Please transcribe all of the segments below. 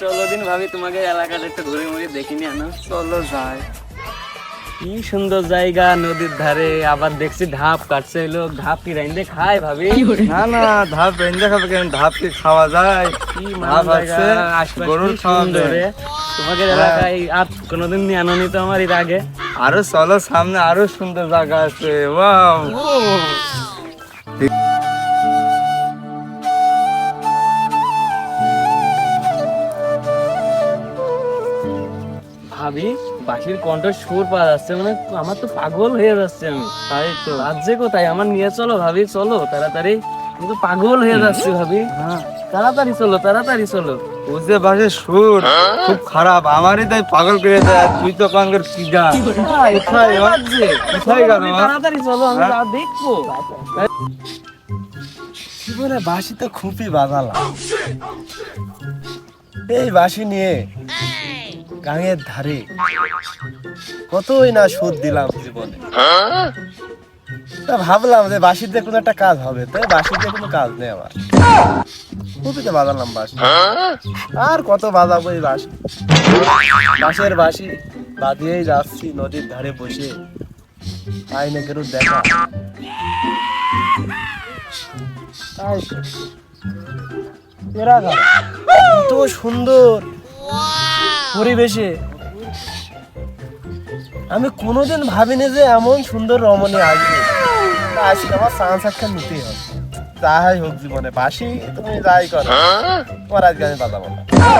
চলো দিন ভাবি তোমাকে এলাকাটা একটু ঘুরে মুড়ে দেখিনি আনো চলো যাই। কি সুন্দর জায়গা নদীর ধারে। আবার দেখছি ধাপ কাটছে এলো ধাপ কি রাইন্দে খায় ভাবি? না না ধাপ রেঞ্জে খাবে কেন? ধাপ কি খাওয়া যায়? কি ধাপ মান আছে গরুর কি খাওয়াবে সুন্দর রে। তোমাদের এলাকায় আর কোনোদিন নিয়ে আনো নি তো আমার এর আগে? আরও চলো সামনে আরও সুন্দর জায়গা আছে। ওয়াও। বাঁশির কণ্ঠ সুর পাওয়া যাচ্ছে মানে আমার তো পাগল হয়ে যাচ্ছে আমি। তাই তো রাজ্যে কোথায় আমার নিয়ে চলো ভাবি চলো তাড়াতাড়ি। আমি তো পাগল হয়ে যাচ্ছি ভাবি। হ্যাঁ। তাড়াতাড়ি চলো তাড়াতাড়ি চলো। বুঝতে পারছে সুর খুব খারাপ আমারই তাই পাগল করে দেয় তুই তো কি কোথায় গেল? তাড়াতাড়ি চলো আমি হ্যাঁ? দেখব। জীবনে বাঁশি তো খুবই বাজালাম। এই বাঁশি নিয়ে গাঙের ধারে। কতই না সুদ দিলাম। জীবনে তা ভাবলাম যে বাঁশিতে কোনো একটা কাজ হবে, তাই বাঁশিতে কোনো কাজ নেই আমার। খুবই তো বাজালাম বাঁশি। আর কত বাজাবো এই বাঁশি? বাঁশের বাঁশি বাঁধিয়েই যাচ্ছি নদীর ধারে বসে। আইনে কেউ দেখা। তো। এরা কারা? সুন্দর। পরিবেশে। আমি কোনোদিন ভাবিনি যে এমন সুন্দর রমণী আসবে। আজকে আমার চান্স একটা নিতেই হবে। যাই হোক জীবনে বাসি তুমি যাই করো। তোমার আজকে আমি না।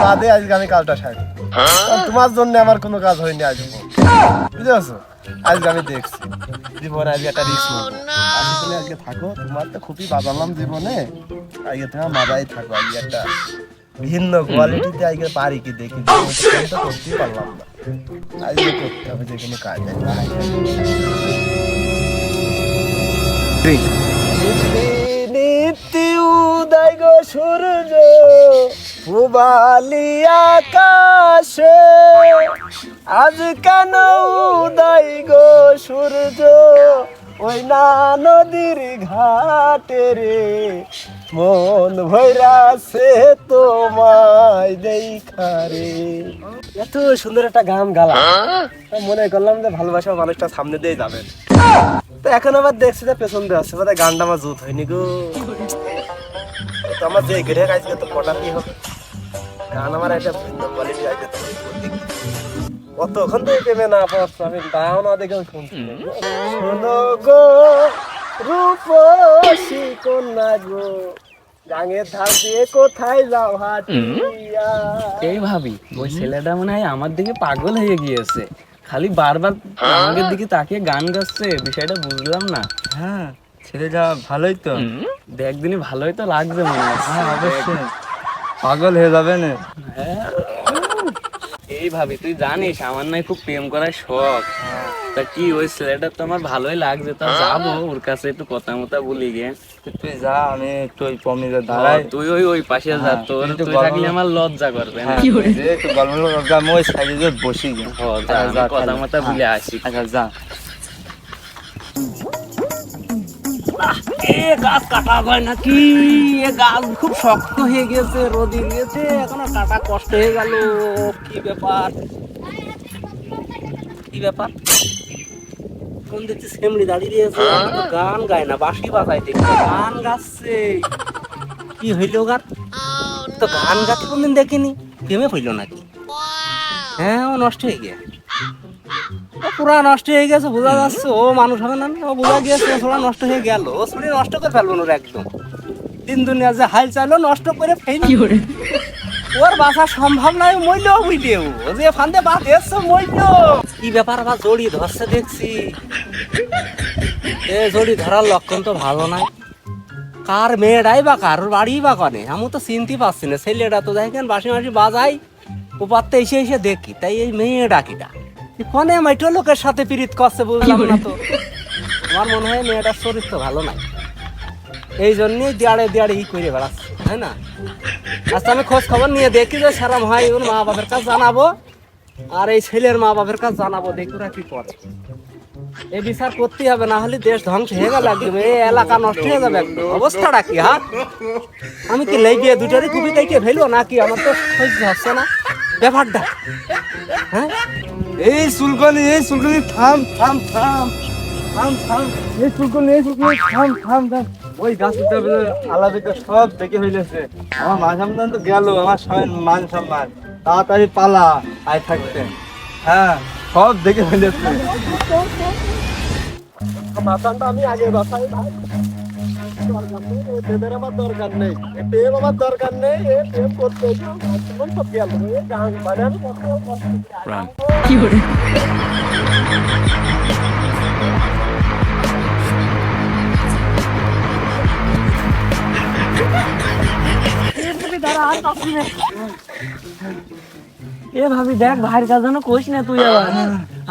বাদে আজকে আমি কালটা সারি। তোমার জন্য আমার কোনো কাজ হয়নি আজকে। বুঝতে পারছ আজকে আমি দেখছি। জীবনে আজকে একটা রিস্ক নেব। আজকে তুমি আজকে থাকো। তোমার তো খুবই বাজালাম জীবনে। আজকে তোমার মাজাই থাকো আজকে একটা ভিন্ন কোয়ালিটিতে আজকে পারি কি দেখি। জীবনে তো কোনোটা করতেই পারলাম না। আজকে করতে হবে যে কোনো কাজ। নিত্যি উদয় গো সূর্য পুবালি আকাশে। আজ কেন উদয় গো সূর্য ওই না নদীর ঘাটে রে? মন ভৈরাছে তোমায় দেখারে এত সুন্দর একটা গান গালা। মনে করলাম যে ভালোবাসা মানুষটা সামনে দিয়ে যাবেন তো এখন আবার দেখছি যে পেছন দিয়ে আসছে বোধহয় গানটা আমার জুত হয়নি গো। তো আমার যে গেড়ে গাইছে তো কটা কি হবে। গান আমার একটা ভিন্ন কোয়ালিটি আছে। তো কতক্ষণ থেকে পেবে না পারছ আমি গাও না দেখে শুনছি। শোনো গো। রূপসী কন্যা গো গাঙের ধার দিয়ে কোথায় যাও হাটিয়া? এই ভাবি ওই ছেলেটা মনে হয় আমার দিকে পাগল হয়ে গিয়েছে। খালি বারবার আমাদের দিকে তাকিয়ে গান গাচ্ছে বিষয়টা বুঝলাম না। হ্যাঁ ছেলেটা ভালোই তো। দেখ দিনই ভালোই তো লাগবে মনে হ্যাঁ অবশ্যই। পাগল হয়ে যাবে না। হ্যাঁ। এই ভাবি তুই জানিস আমার নাই খুব প্রেম করার শখ। তা কি ওই ছেলেটা তো আমার ভালোই লাগছে তা যাব ওর কাছে একটু কথা মতা বলি গে। তুই যা আমি একটু ওই পমিতে দাঁড়াই তুই ওই ওই পাশে যা হ্যাঁ, তোর তুই থাকলে আমার লজ্জা করবে না? হ্যাঁ, একটু গল্প আমি ওই সাইডে বসি গে। যা, কথা। মতা বলে আসি। আচ্ছা যা। এ গাছ কাটা হয় নাকি? এ গাছ খুব শক্ত হয়ে গেছে রোদি গেছে এখন কাটা কষ্ট হয়ে গেল। কি ব্যাপার? কি ব্যাপার? কোন দেখছি দাঁড়িয়ে দিয়েছে তো গান গায় না বাঁশি বাজায় দেখছি গান গাচ্ছে। কি হইল গান তো গান গাতে কোনদিন দেখিনি। প্রেমে হইল নাকি? হ্যাঁ ও নষ্ট হয়ে গিয়ে। পুরা নষ্ট হয়ে গেছে বোঝা যাচ্ছে। ও মানুষ হবে না ও বোঝা গিয়েছে ও পুরা নষ্ট হয়ে গেল। ও শরীর নষ্ট করে ফেলব না ওর একদম। দিন দুনিয়া যে হাল চাইলো নষ্ট করে ফেলি ওর? বাসা সম্ভব নয় মইল বুঝলে ও যে ফান্দে বাদ এসছে মইল। কি ব্যাপার আবার জড়ি ধরছে দেখছি। এ জড়ি ধরার লক্ষণ তো ভালো নাই। কার মেয়েটাই বা কার বাড়ি বা কনে? আমি তো চিনতে পারছি না। ছেলেটা তো দেখেন বাসি মাসি বাজাই উপারতে এসে এসে দেখি তাই এই মেয়েটা কিটা? কনে মাইটো লোকের সাথে পীড়িত করছে বুঝলাম না তো। আমার মনে হয় মেয়েটার শরীর তো ভালো নাই। এই জন্যই দেয়াড়ে দেয়াড়ে ই করে বেড়াচ্ছে তাই না? আচ্ছা আমি খোঁজ খবর নিয়ে দেখি যে সারাম হয় ওর মা বাপের কাছে জানাব আর এই ছেলের মা বাপের কাছে জানাব দেখি ওরা কি করে। এই বিচার করতেই হবে না হলে দেশ ধ্বংস হয়ে গেল একদম এই এলাকা নষ্ট হয়ে যাবে একদম। অবস্থাটা কি হ্যাঁ? আমি কি লেগে দুটারই কাইটে ফেলব নাকি আমার তো সহ্য হচ্ছে না? ব্যাপারটা হ্যাঁ? এই সুলকনি এই সুলকনি, থাম থাম থাম থাম থাম। এই সুলকনি এই সুলকনি, থাম থাম থাম। ওই গাছটা আলাদিকে সব দেখে ফেলেছে। আমার মান সম্মান তো গেল, আমার মান সম্মান। তাড়াতাড়ি পালা, আয় থাকতে। হ্যাঁ সব দেখে ফেলেছে। মাথাটা আমি আগে বাসাই ভাই এ ভাবি দেখ, ভাইয়ের কাছে যেন কইস না তুই আবার।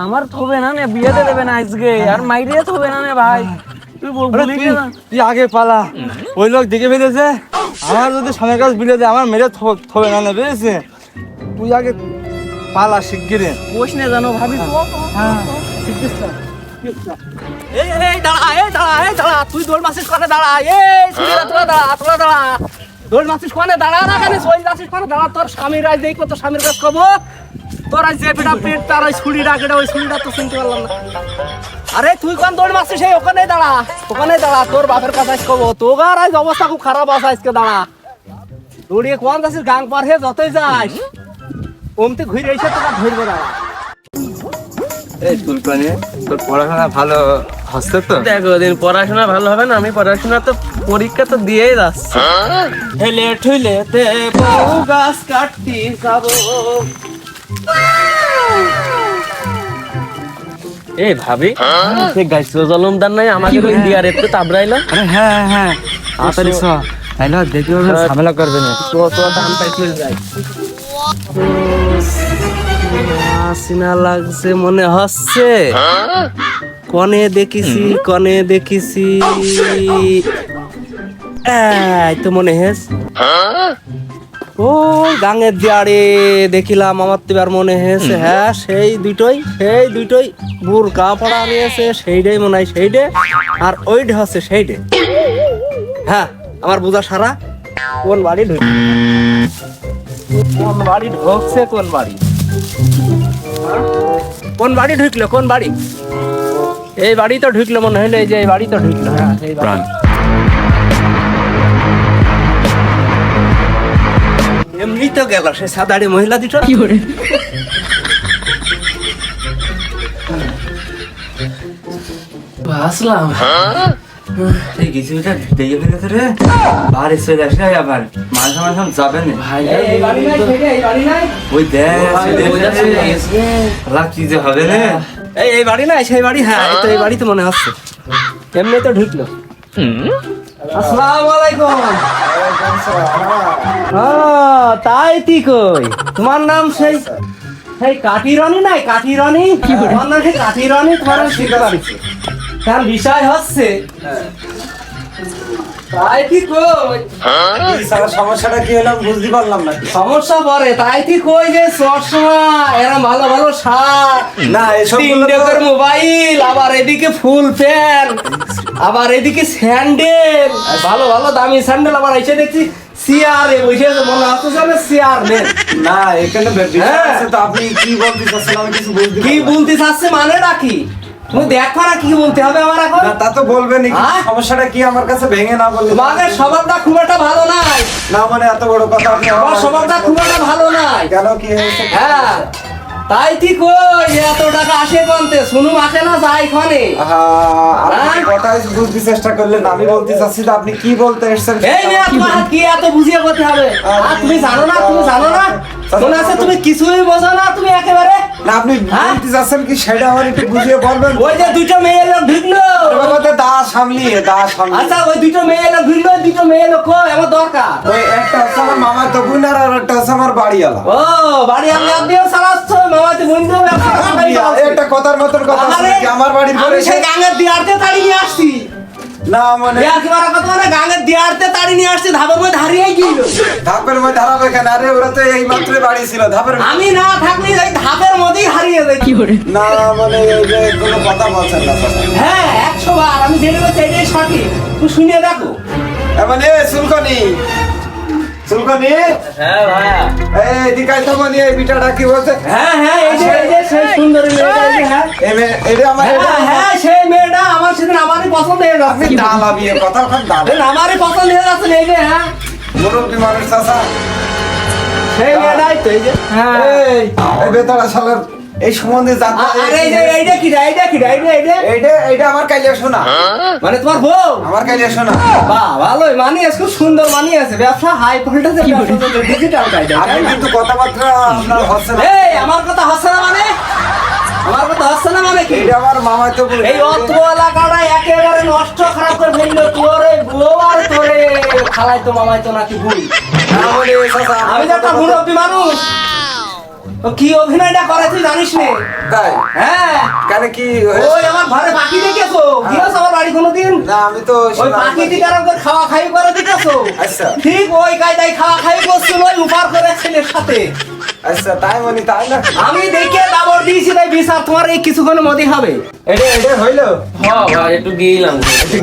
আমার থবে না নে, বিয়েতে দেবে না আজকে, আর মাইরিয়ে থবে না নে ভাই। তুই আগে পালা। ওই লোক দেখে ফেলেছে আমার যদি স্বামীর কাছে বিলে দেয় আমার মেরে থবে না না বুঝেছে তুই আগে পালা শিগগিরে কইস না জানো ভাবি হ্যাঁ। এই এই দাঁড়া এই দাঁড়া এই দাঁড়া তুই দৌড় মাসিস করে দাঁড়া এই তোরা দাঁড়া তোরা দাঁড়া। দৌড় মাসিস কোনে? দাঁড়া না কেন? সই দাঁড়া তোর স্বামীর আজ দেখব তোর স্বামীর কাছে কব তোর আজ যে বেটা পেট তার ওই ছুরি ডাকেটা ওই ছুরিটা তো শুনতে পারলাম না। আরে তুই কোন দৌড় মাসিস এই ওখানে দাঁড়া। ওখানে দাঁড়া। তোর বাপের কাছে আজ কব তোর আজ অবস্থা খুব খারাপ আছে আজকে দাঁড়া। দৌড়িয়ে কোন যাচ্ছিস? গাং পার হয়ে যতই যাস। ওমতে ঘুরে এসে তোরা ধরবে দাঁড়া। এই সুলকনি তোর পড়াশোনা ভালো হচ্ছে তো? দেখো দিন পড়াশোনা ভালো হবে না আমি পড়াশোনা তো পরীক্ষা তো দিয়েই যাচ্ছি। হেলে ঠুলে বউ গাছ কাটতি যাব। এ ভাবি সে গাইছ জলমদার নাই আমাকে তো ইন্ডিয়ার একটু তাবড়াইলো আরে হ্যাঁ হ্যাঁ। হ্যাঁ তাড়াতাড়ি চ তাইলে আর দেখতে ঝামেলা করবে না। তো তো পাইছিল যাই আসিনা লাগছে মনে হচ্ছে। কনে দেখিছি কনে দেখিছি। এই তো মনে হেস ও গাঙের দিয়ারে দেখিলাম আমার তো এবার মনে হয়েছে হ্যাঁ সেই দুটোই সেই দুটোই বুরকা পড়া নিয়েছে সেইটাই মনে হয় সেইটে আর ওইটা হচ্ছে সেইটে হ্যাঁ আমার বোঝা সারা কোন বাড়ি ঢুক কোন বাড়ি ঢুকছে কোন বাড়ি? কোন বাড়ি ঢুকলো কোন বাড়ি এই বাড়ি তো ঢুকলো মনে হলো এই যে এই বাড়ি তো ঢুকলো হ্যাঁ এই বাড়ি। এমনি তো গেল সে সাদাড়ি মহিলা দুটো কি করে? আসলাম এই কিছু এটা দেখে ফেলেছে রে। বাড়ি চলে আসলে আবার। মাঝে মাঝে যাবে না। ভাই ওই দেখ কি যে হবে রে এই এই বাড়ি নাই সেই বাড়ি হ্যাঁ এই তো এই বাড়ি তো মনে হচ্ছে এমনি তো ঢুকলো আসসালামু আলাইকুম হ্যাঁ, তাই কি কই? তোমার নাম সেই সেই কাঠি রানী নাই? কাঠি রানী? তোমার নাম সেই কাঠি রানী তোমার শিখতে বিষয় হচ্ছে তাই কি কই? সমস্যাটা কি হলো বুঝতে পারলাম না। সমস্যা পরে তাই কি কই যে চশমা এরম ভালো ভালো শার্ট না এসব তিনটেকের মোবাইল আবার এদিকে ফুল প্যান্ট আবার এদিকে স্যান্ডেল ভালো ভালো দামি স্যান্ডেল আবার এসে দেখছি চেয়ারে বসে আছে, মনে হচ্ছে নেন না এখানে হ্যাঁ। তো আপনি কি বলতে চাচ্ছেন আমি কিছু বুঝতে কি বলতে চাচ্ছে মানে নাকি তুমি দেখো না কি বলতে হবে আমার এখন। তা তো বলবে হ্যাঁ? সমস্যাটা কি আমার কাছে ভেঙে না বললে? তোমাদের স্বভাবটা খুব একটা ভালো নাই। না মানে এত বড় কথা আমার- স্বভাবটা খুব একটা ভালো নাই। কেন কি হয়েছে? হ্যাঁ। তাই ঠিক কই এত টাকা আসে কোনতে? শুনুম আসে না যাই ক্ষণে আহা, আপনি কথাই বুঝতে চেষ্টা করলেন আমি বলতে চাচ্ছি তো আপনি কি বলতে এসেছেন এই মেয়ে হাত কি এত বুঝিয়ে করতে হবে? আর তুমি জানো না তুমি জানো না? মনে আছে তুমি কিছুই বোঝো না তুমি একেবারে। না আপনি হ্যাঁ? বলতে চাচ্ছেন কি সেটা আমার একটু বুঝিয়ে বলবেন? ওই যে দুটো মেয়ে লোক ঢুকলো বাবাতে দা সামলিয়ে দা সামলিয়ে। আচ্ছা ওই দুটো মেয়ে লোক ওই দুটো মেয়ে লোক কই? আমার দরকার। ওই একটা বাড়িওয়ালা। ও বাড়ি আমি আপনিও চালাচ্ছ মামাতে বন্ধু একটা কথার মতন কথা আমার বাড়ির পরে সেই গাঙের দিয়ারতে তাড়ি নিয়ে আসছি। না মানে কি মারা কথা মানে দিয়ারতে তাড়ি নিয়ে আসছে ধাবের মধ্যে হারিয়ে গিয়েছিল ধাপের মধ্যে হারাবে কেন? আরে ওরা তো এই মাত্র বাড়ি ছিল ধাপের আমি না থাকলে এই ধাপের মধ্যেই হারিয়ে যাই না মানে এই যে কোনো কথা বলছেন না হ্যাঁ একশো বার আমি যেটা বলছি এটাই সঠিক। তুই শুনিয়ে দেখো। মানে সুলকনি হ্যাঁ ভাইয়া। এই দিকাই তো মানে এই বিটাটা কি বলছে? হ্যাঁ হ্যাঁ এই যে এই যে সেই সুন্দর মেয়েটা হ্যাঁ। এই মেয়ে এটা আমার হ্যাঁ হ্যাঁ সেই মেয়েটা আমার সেদিন আমারই পছন্দ হয়ে যাচ্ছে। ডালা বিয়ে কথা কথা ডালে। আমারই পছন্দ হয়ে যাচ্ছে এই যে হ্যাঁ। মুরব্বী মানুষ চাচা। সেই মেয়েটাই তো এই যে হ্যাঁ। এই এই বেতারা শালার এই সম্বন্ধে জানতে আ- আর এইটা কি রে, এইটা কি রে, এইটা এইটা এইটা এইটা আমার কাইলে শোনা মানে তোমার বউ? আমার কাইলে শোনা বাহ ভালোই মানিয়েছে খুব সুন্দর মানিয়েছে ব্যবসা হাই ভোল্টেজের ব্যবসা ডিজিটাল আপনি কিন্তু কথাবার্তা আপনার হচ্ছে না। এই আমার কথা হচ্ছে না মানে? আমার কথা হচ্ছে না মানে কি? এইটা আমার মামাই তো এই অত্র এলাকাটা একেবারে নষ্ট খারাপ করে ফেলল। তোর বউ আর তোরে খালাই তো মামাই তো নাকি ভুল? না আমি তো একটা মুরব্বী মানুষ। তো কি অভিনয়টা করে তুই জানিস নে? তাই? হ্যাঁ। কেন কি? ওই আমার ঘরে পাখি দেখেছ? গিয়েছো আমার বাড়ি কোনোদিন? না আমি তো ওই পাখি দিকার করে খাওয়া খাই করে দেখেছ? আচ্ছা। ঠিক ওই কায়দায় খাওয়া খাই করছিল ওই উপার করে ছেলের সাথে। আচ্ছা তাই মানে তাই না? আমি দেখে দাবর দিয়েছি তাই বিচার তোমার এই হবে। এটা এটা হইল? হ্যাঁ ভাই একটু গিয়েলাম একটু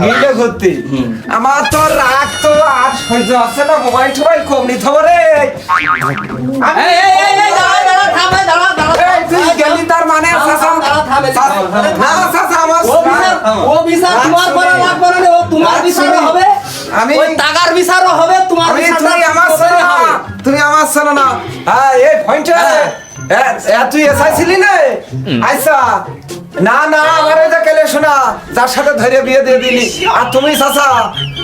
আমার তো রাগ তো আর সহ্য আছে না মোবাইল টোবাইল কম নিতে হবে রে। তার মানে তোমার বিচারও হবে। টাকার বিচারও হবে তোমার বিচারটা তুই আমার তোমারই শোনো না হবে। না হ্যাঁ এই পয়েন্টে তুই এসআই ছিলি না? আচ্ছা না না আমার এটা কেলে শোনা যার সাথে ধরে বিয়ে দিয়ে দিলি। আর তুমি চাচা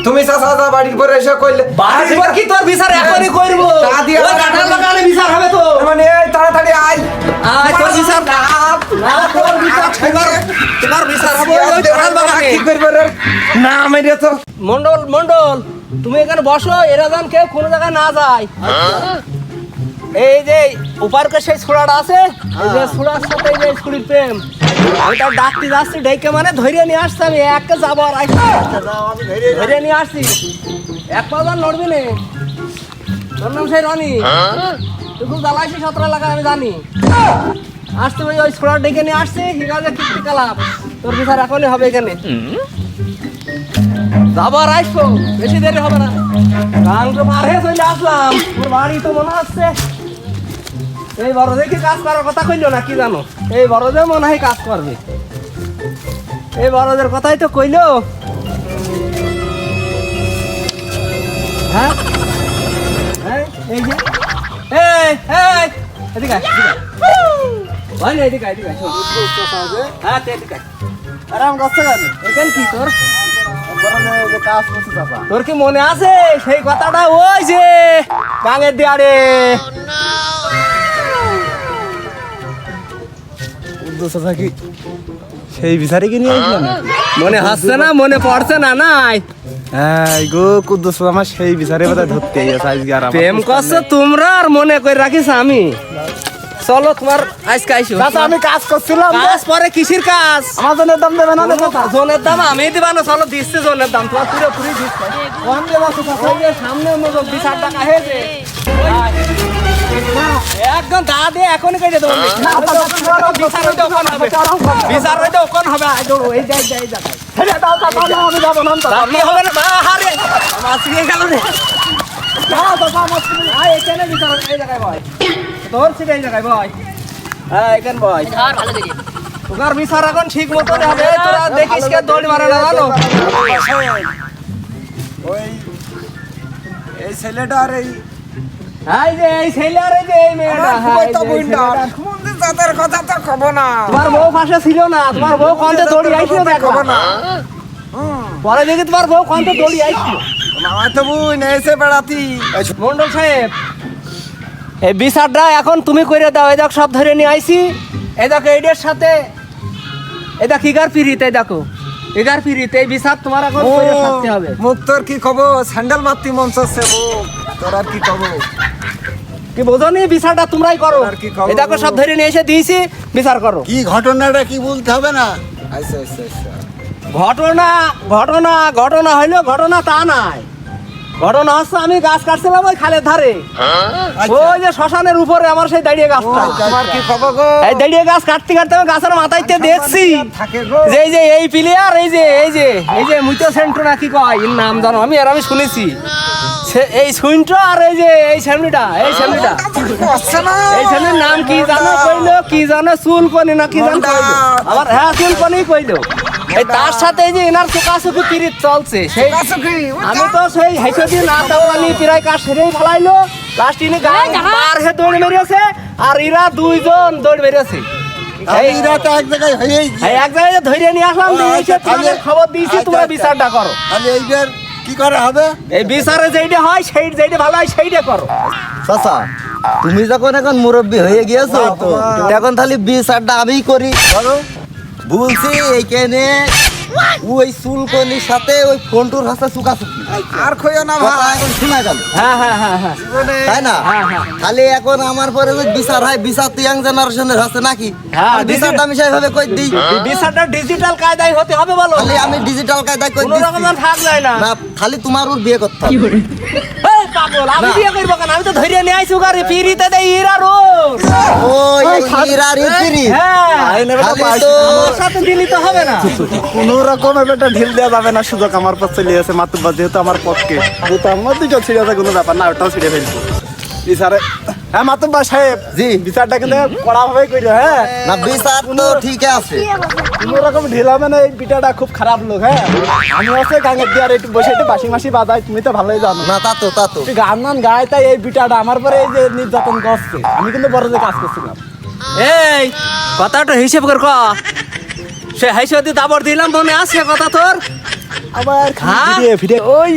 তুমি চাচা যা বাড়ির পরে এসে কইলে বাড়ির পর কি তোর বিচার? এখনই করব। তা দিয়ে কাঁঠাল লাগালে বিচার হবে তো। মানে এই তাড়াতাড়ি আয়। আয়, তোর বিচার না তোর বিচার তোমার তোমার বিচার হবে ওই ওই কাঁঠাল বাগানে। কি করবে রে? না আমি তো মন্ডল মন্ডল তুমি এখানে বসো এরা যেন কেউ কোনো জায়গায় না যায়। এই যে উপারকে সেই ছোড়াটা আছে? এই যে ছোড়ার সাথে এই যে ছুরির প্রেম। আমি তার ডাকতে যাচ্ছি ডেকে মানে ধরে নিয়ে আসছি আমি একে যাব আর আসছি ধরে নিয়ে আসছি। এক পাউদার নড়বি নে। তোর নাম সেই রনি। তুই খুব জ্বালাইছি সতেরো এলাকা আমি জানি। আসতে ওই ওই ছোড়া ডেকে নিয়ে আসছি হিগাজে কীর্তি কালাপ তোর বিচার এখনই হবে এখানে। আবার আসব বেশি দেরি হবে না। গান তো হয়ে চলে আসলাম। ওর বাড়ি তো মনে হচ্ছে এই বড় দেখি কাজ করার কথা কইলো না, কি জানো? এই বড়দের মনে হয় কাজ করবে। এই বড়দের কথাই তো কইলো। হ্যাঁ? যে। তোর? কি মনে আছে? সেই কথাটা ওই যে গাঙের দিয়ারে। উদ্দো চাচা কি? সেই বিচারে কি নিয়ে আসলাম মনে হচ্ছে না মনে পড়ছে না নাই? হ্যাঁ গো কুদ্দুস আমার সেই বিচারে বোধহয় ধরতে গেছে আজকে আর প্রেম করছ তোমরা আর মনে করে রাখিস আমি। চলো তোমার আজকে আইসো। চাচা আমি কাজ করছিলাম কাজ পরে কিসির কাজ? আমার জন্য দাম দেবে না চাচা জোনের দাম আমি দিবা না চলো দিচ্ছে জোনের দাম। তোমার পুরো পুরি দিচ্ছে কম দেবা চাচা সামনে মতো বিচার টাকা হয়েছে একদম দা দিয়ে এখনই কেটে দেবো। বিচার হইতে ওখান হবে। বিচার হইতে ওখান হবে। আই দৌড়ো এই যাই যাই যাই ছেড়ে দাও চাচা না, আমি যাব না আপনি হবে না। বা হারে। আমার সিগে গেল রে। যাও চাচা আমার ছেলে। আয় এখানে বিচার হবে, এই জায়গায় বয়। তোর সিটে এই জায়গায় বয়। হ্যাঁ এখানে বিচার এখন ঠিক মতো হবে তোরা দেখিস কে দৌড় মারে না ওই এই ছেলেটার এই এই যে এই ছেলে যে এই মেয়েটা হ্যাঁ, খুবই এই তো যে এই বুইন্ডা। ছেলেটা। মন্দির জাতের কথা তো কব না। তোমার বউ পাশে ছিল না তোমার বউ কন্তে দৌড়ি আইছিল দেখো। না। পরে দেখি তোমার বউ কন্তে দৌড়ি আইছিল। মামা তো বুই এসে বেড়াতি। মন্ডল সাহেব এই বিচারটা এখন তুমি করে দাও এই দেখো সব ধরে নিয়ে আইছি। এই দেখো এইটার সাথে এই দেখো ইগার এই দেখো। ইগার পিরিত এই বিচার তোমার এখন হবে। মুখ তোর কি খবর? স্যান্ডেল মন চাচ্ছে মুখ তোর আর কি খবর কি বোঝো নি বিচারটা তোমরাই করো। এই দেখো সব ধরে নিয়ে এসে দিয়েছি বিচার করো। কি ঘটনাটা কি বলতে হবে না? আচ্ছা আচ্ছা আচ্ছা। ঘটনা ঘটনা ঘটনা হইল ঘটনা তা নাই। ঘটনা হচ্ছে আমি গাছ কাটছিলাম ওই খালের ধারে। ওই যে শ্মশানের উপরে আমার সেই দাঁড়িয়ে গাছটা। তোমার কি খবর গো? এই দাঁড়িয়ে গাছ কাটতে কাটতে আমি গাছের মাথাইতে দেখছি। যে এই যে এই প্লেয়ার এই যে এই যে এই যে মুইতো সেন্টু না কি কয়? নাম জানো আমি আর আমি শুনেছি। এই সুইনটা আর এই যে এই স্যামলিটা এই স্যামলিটা এই ছেলের নাম কি জানো কইলো? কি জানো? চুল কনি না কি জানো কইলো? আমার হ্যাঁ চুল কনি কইলো এই তার সাথে এই যে এনার চোকাচুকি পিরিত চলছে সেই আমি তো সেই হাইসে দিয়ে না দাওয়ানি প্রায় কাজ সেরেই ফেলাইলো। লাস্ট ইনি পার হে দৌড় মেরেছে আর ইরা দুইজন দৌড় মেরেছে। এইরা এক জায়গায় হয়েই এই এক জায়গায় ধরে নিয়ে আসলাম এসে তোমাদের খবর দিয়েছি তোমরা বিচারটা করো। তাহলে এইবার কি করে হবে? এই বিচারে যেইটা হয় সেই যেইটা ভালো হয় সেইটা করো। চাচা তুমি যখন এখন মুরব্বী হয়ে গিয়েছো তো এখন তাহলে বিচারটা আমি করি। বলছি এইখানে ওই চুলকনির সাথে ওই ফোনটুর হাতে চুকাচুকি। আর কইও না এখন শোনা গেল। হ্যাঁ হ্যাঁ হ্যাঁ হ্যাঁ। তাই না? হ্যাঁ, হ্যাঁ। খালি এখন আমার পরে যে বিচার হয় বিচার তো ইয়াং জেনারেশনের হচ্ছে নাকি? হ্যাঁ, আর বিচারটা আমি সেইভাবে কই দিই? বিচারটা ডিজিটাল কায়দায় হতে হবে বলো। খালি আমি ডিজিটাল কায়দায় কই কোনো রকম থাক যায় না। না খালি তোমার ওর বিয়ে করতে হবে। পাগল? আমি বিয়ে করব কেন? আমি তো ধরে নিয়ে আইছি গাড়ি ফিরিতে দেই ইরা রো ওই ইরার ইপিরি হ্যাঁ। আমার সাথে দিলি তো হবে না। কোন রকম একটা ঢিল দেওয়া যাবে না সুযোগ আমার পথ চলে আছে মাতুব্বা যেহেতু আমার পক্ষে। তো আমার দুটো ছিড়ে আছে কোনো ব্যাপার না ওটাও ছিড়ে ফেলব বিচারে হ্যাঁ মাতুব্বা সাহেব জি। বিচারটা কিন্তু কড়া ভাবে করি হ্যাঁ? না বিচার তো ঠিক আছে। কোনো রকম ঢিল হবে এই পিঠাটা খুব খারাপ লোক হ্যাঁ? আমি হচ্ছে গাঙের দিয়ে আর একটু বসে একটু বাসি মাসি বাজাই তুমি তো ভালোই জানো। না তা তো তা তো। গান গান গায়ে তাই এই পিঠাটা আমার পরে এই যে নির্যাতন করছে। আমি কিন্তু বড় যে কাজ করছিলাম। এই কথাটা হিসেব কর ক। সে হাইসে দাবর দিলাম মনে আছে কথা তোর? আবার হ্যাঁ? ফিরে ফিরে ওই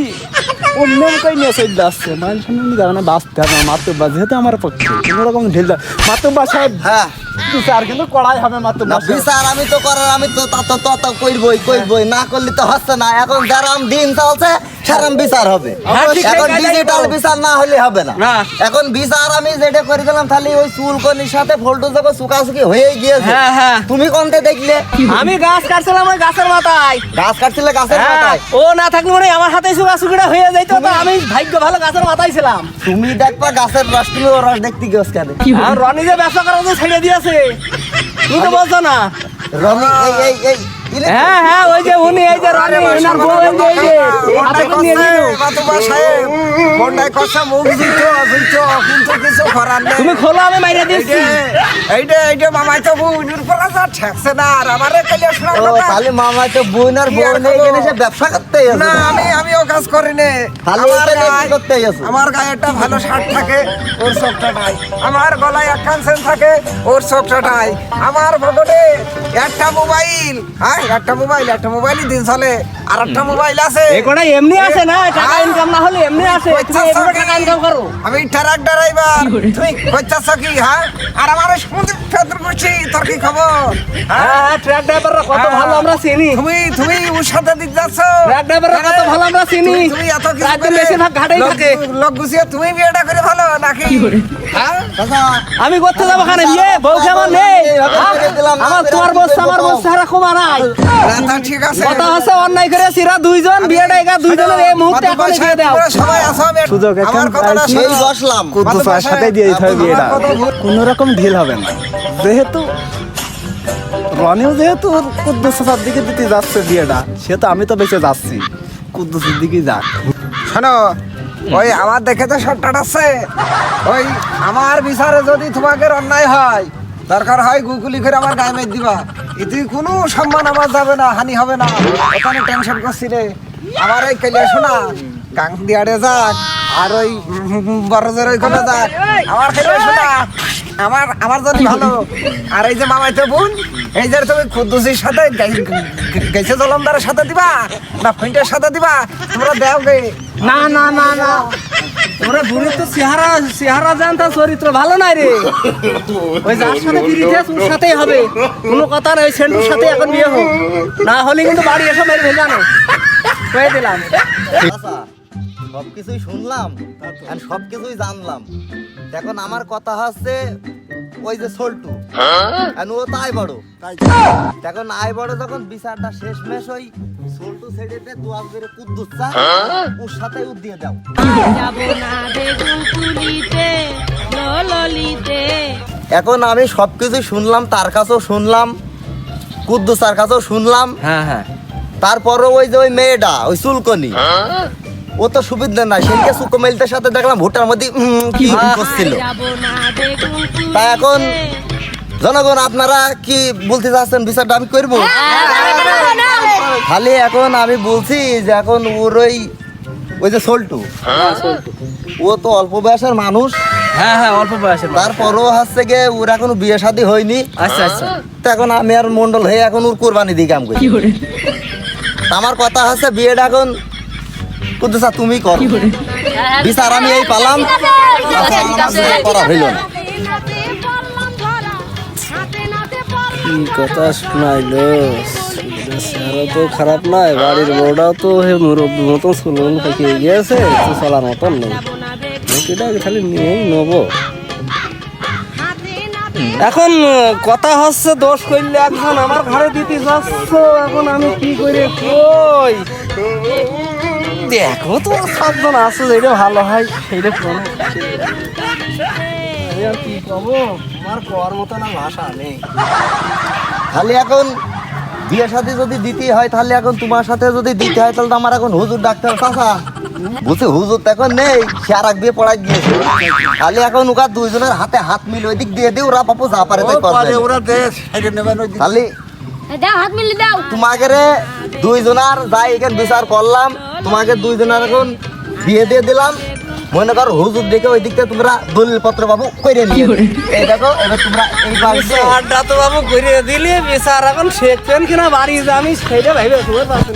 অন্য কই আসছে? মান সম্মান দাঁড়ানো বাঁচতে হবে মাতুব্বা যেহেতু আমার পক্ষে। কোনো রকম ঢিল মাতুব্বা সাহেব হ্যাঁ। বিচার কিন্তু কড়াই হবে না বিচার আমি তো করার আমি তো তা তত কইবই কইবই না করলে তো হচ্ছে না। এখন যারাম দিন চলছে সেরম বিচার হবে। এখন ডিজিটাল বিচার না হলে হবে না। না। এখন বিচার আমি যেটা করে দিলাম তাহলে ওই চুলকনির সাথে ফল্টু যখন চুকাচুকি হয়ে গিয়েছে। তুমি কোনটা দেখলে? আমি গাছ কাটছিলাম ওই গাছের মাথায়। গাছ কাটছিলে গাছের হ্যাঁ, মাথায়? ও না থাকলে মানে আমার হাতে সুগিটা হয়ে যাইতো তো আমি ভাগ্য ভালো গাছের মাথায় ছিলাম। তুমি দেখবা গাছের রস তুমি ও রস দেখতে গেছ কেন আর রনি যে ব্যবসা করা ছেড়ে দিয়েছে তুই তো বলছো না। রমি এই এই এই। হ্যাঁ হ্যাঁ ওই যে উনি এই যে রনি ওনার বউ এই যে এই যে হাতে করে নিয়ে দিল। তুমি খোলো আমি মাইরে দিচ্ছি। ও তাহলে মামা তো বোন আর বোন এখানে সে ব্যবসা করতে না আমি আমিও কাজ করি নে। আমার গায়ে- করতে গেছো আমার গায়ে একটা ভালো শার্ট থাকে ওর চোখটা নাই। আমার গলায় একখান সেন থাকে ওর চোখটা নাই। আমার পকেটে একটা মোবাইল হ্যাঁ একটা মোবাইল একটা মোবাইলই দিন চলে। আর একটা মোবাইল আছে। কটা এমনি আছে না? টাকা ইনকাম না হলে এমনি আছে? তুমি এভাবে টাকা ইনকাম করো। আমি ট্রাক ড্রাইভার। তুই কইতাছ কি হ্যাঁ? আর আমার সমুদ্র ফেদর করছি তোর কি খবর? হ্যাঁ? হ্যাঁ হ্যাঁ ট্রাক ড্রাইভাররা কত ভালো আমরা চিনি। তুমি তুমি ওর সাথে দিক যাচ্ছ? ট্রাক ড্রাইভাররা কত ভালো আমরা চিনি। তুমি- তুমি এত কিছু রাতে করে বেশিরভাগ ঘাটেই থাকে। লোক গুছিয়ে তুমি বিয়েটা করে ভালো নাকি? হ্যাঁ আমি করতে যাব খানে বিয়ে বউ কেমন নেই? হ্যাঁ? আমার তোমার বস্তা আমার বস্তা হারা ক্ষমা নাই। তা ঠিক আছে। কথা হচ্ছে অন্যায় করে সিরা দুইজন বিয়েটা এগা দুইজনের এই মুহূর্তে এখন দিয়ে দাও। সবাই সুযোগ এখন শোনো। বসলাম। সাথে দিয়ে দিতে হবে বিয়েটা। কোনো রকম ঢিল হবে না। যেহেতু রনিও যেহেতু ওর কুদ্দুস দিকে দিতে যাচ্ছে বিয়েটা সে তো আমি তো বেঁচে যাচ্ছি। কুদ্দুসের দিকে যাক। শোনো ওই আমার দেখে তো শর্টকাট আছে। ওই আমার বিচারে যদি তোমাকে অন্যায় হয়, দরকার হয় গুগুলি করে আমার গায়ে মেয়ে দিবা। এতে কোনো সম্মান আমার যাবে না, হানি হবে না। ওখানে টেনশন করছি রে। আমার ওই কেলিয়া শোনা গাং দিয়াড়ে যাক, আর ওই বড়জের ওইখানে যাক। আমার কেলিয়া শোনা আমার আমার জন্য ভালো। আর এই যে মামাইতে বোন এই যে তুমি কুদ্দুসির সাথে গেছে জলমদারের সাথে দিবা? না ফইন্টের সাথে দিবা? তোমরা দেও গে। না না না না। তোরা বুড়ি তো চেহারা চেহারা জানতা চরিত্র ভালো নাই রে। ওই যার সাথে বিরিতে ওর সাথেই হবে। কোনো কথা নাই সেন্টুর সাথে এখন বিয়ে হোক। না হলে কিন্তু বাড়ি এসে মেরে ফেলে জানো? কয়ে দিলাম। চাচা, সবকিছুই শুনলাম আর সবকিছুই জানলাম। এখন আমার কথা হচ্ছে ওই যে সোল্টু। আর ও তাই বড় এখন আই বড় যখন বিচারটা শেষ মেশ ওই সোল্টু ছেড়েতে দোয়াল করে কুদ্দুস চা ওর সাথে উদ দিয়ে দাও। যাব না রে গুলগুলিতে ললিতে এখন আমি সবকিছু শুনলাম তার কাছেও শুনলাম কুদ্দুসার কাছেও শুনলাম। হ্যাঁ হ্যাঁ। তারপরও ওই যে ওই মেয়েটা ওই চুলকনি। ও তো সুবিধা নাই। সেদিকে সুকমেলদের সাথে দেখলাম ভুটার মধ্যে কি করছিল। তা এখন জনগণ আপনারা কি বলতে চাচ্ছেন? বিচারটা আমি করব? খালি এখন আমি বলছি যে এখন ওর ওই ওই যে সোল্টু। ও তো অল্প বয়সের মানুষ। হ্যাঁ হ্যাঁ অল্প বয়সের। তারপরও হচ্ছে গিয়ে ওর এখনও বিয়ে শাদী হয়নি। আচ্ছা আচ্ছা। তো এখন আমি আর মন্ডল হয়ে এখন ওর কোরবানি দিই কাম করি? তা আমার কথা হচ্ছে বিয়েটা এখন কুদ্দুসা তুমি কর। বিচার আমি এই পালাম। আচ্ছা, করা হইল না। কি কথা শোনাইলো? স্যারও তো খারাপ নয় বাড়ির বউটাও তো হে মুরব্বী মতন সুলন থেকে গিয়েছে তো চলার মতন নেই। এটা খালি নিয়েই নেব। এখন কথা হচ্ছে দোষ করলে একজন আমার ঘরে দিতে যাচ্ছ এখন আমি কি করে? কই? দেখো তো সাতজন আছে যেটা ভালো হয় সেইটা শোনো। আর কি কব আমার কর মতন আর ভাষা নেই খালি এখন বিয়ে সাথে যদি দিতে হয় তাহলে এখন তোমার সাথে যদি দিতে হয় তাহলে তো আমার এখন হুজুর ডাক্তার চাচা। বুঝছি হুজুর তো এখন নেই সে আর এক বিয়ে পড়াই গিয়েছে। খালি এখন ওকা দুইজনের হাতে হাত মিল ওই দিক দিয়ে দিয়ে ওরা পাপু যা পারে তাই করবে। ওরা দেশ খালি দাও হাত মিলে দাও। তোমাকে রে দুইজনার যাই এখানে বিচার করলাম তোমাকে দুইজনার এখন বিয়ে দিয়ে দিলাম। মনে করো হুজুর দেখে ওই দিকটা তোমরা দলিল পত্র বাবু করে? নিয়ে এই দেখো এবার তোমরা এই বাড়িতে আড্ডা তো বাবু করে দিলে বিচার এখন শেখ পেন কিনা বাড়ি আমি সেটা ভাইবে তোমার পাশে